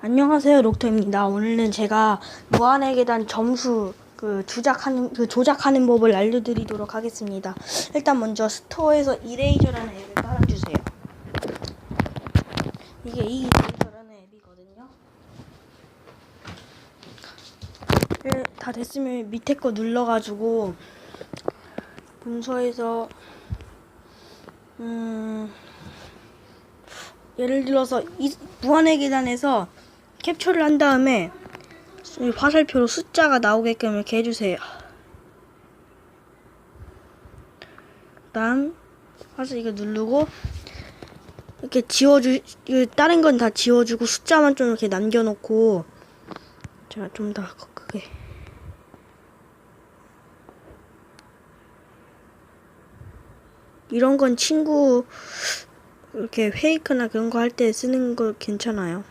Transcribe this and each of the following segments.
안녕하세요, 록터입니다. 오늘은 제가 무한의 계단 점수 그 조작하는 그 조작하는 법을 알려드리도록 하겠습니다. 일단 먼저 스토어에서 이레이저라는 앱을 깔아주세요. 이게 이 이레이저라는 앱이거든요. 네, 다 됐으면 밑에 거 눌러가지고 문서에서 음 예를 들어서 이 무한의 계단에서 캡처를 한 다음에 이 화살표로 숫자가 나오게끔 이렇게 해주세요. 그다음 화살 이거 누르고 이렇게 지워주 다른 건 다 지워주고 숫자만 좀 이렇게 남겨놓고 제가 좀더 크게 이런 건 친구 이렇게 페이크나 그런 거 할 때 쓰는 거 괜찮아요.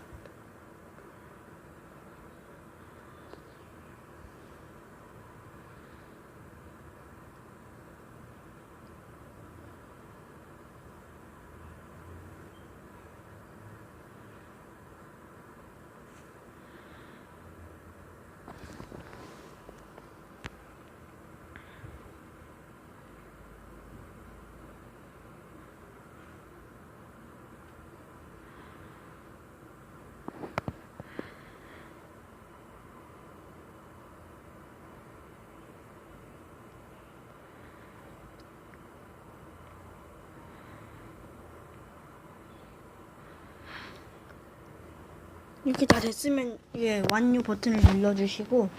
이렇게 다 됐으면 예 완료 버튼을 눌러주시고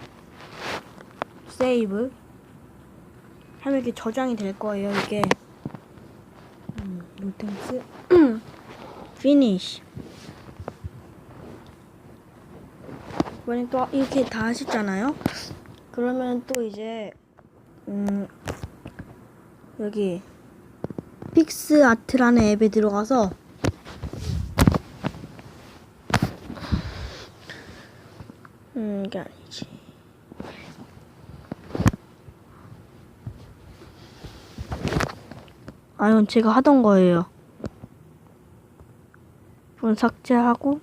세이브 하면 이렇게 저장이 될 거예요 이게. 음, 노텐스 피니시 이번에 또 이렇게 다 하셨잖아요? 그러면 또 이제 음 여기 픽스 아트라는 앱에 들어가서 음, 이게 아니지. 아, 이건 제가 하던 거예요. 이건 삭제하고.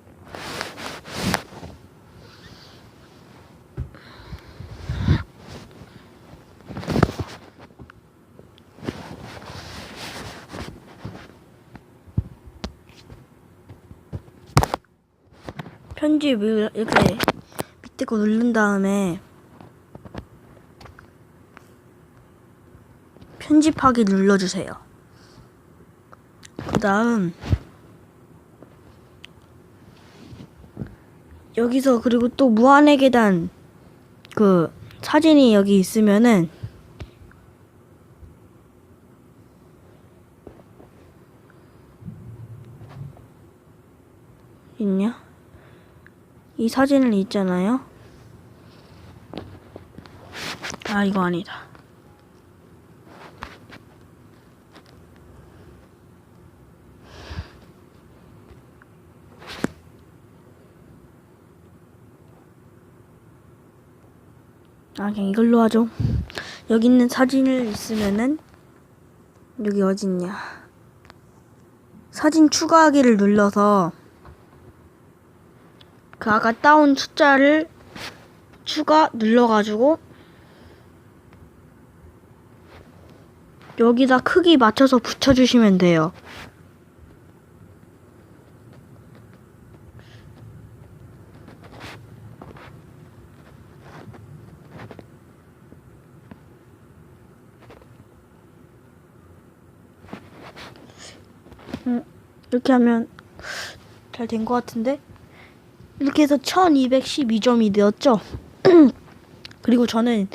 편집을 이렇게 거 누른 다음에 편집하기 눌러주세요. 그 다음 여기서 그리고 또 무한의 계단 그 사진이 여기 있으면은 있냐? 이 사진을 있잖아요. 아, 이거 아니다. 아, 그냥 이걸로 하죠. 여기 있는 사진을 있으면은, 여기 어딨냐. 사진 추가하기를 눌러서, 그 아까 따온 숫자를 추가 눌러가지고 여기다 크기 맞춰서 붙여주시면 돼요. 음, 이렇게 하면 잘 된 것 같은데? 이렇게 해서 1212점이 되었죠. 그리고 저는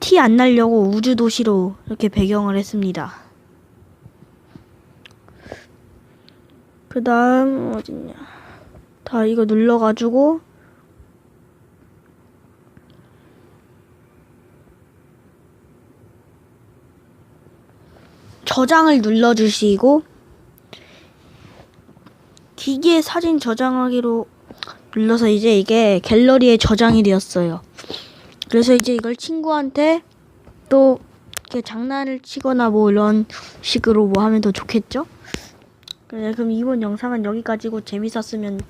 티 안 날려고 우주 도시로 이렇게 배경을 했습니다. 그 다음 어딨냐. 다 이거 눌러가지고 저장을 눌러주시고 기기에 사진 저장하기로 눌러서 이제 이게 갤러리에 저장이 되었어요. 그래서 이제 이걸 친구한테 또 이렇게 장난을 치거나 뭐 이런 식으로 뭐 하면 더 좋겠죠? 그래 그럼 이번 영상은 여기까지고 재밌었으면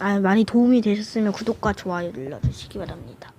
아 많이 도움이 되셨으면 구독과 좋아요 눌러주시기 바랍니다.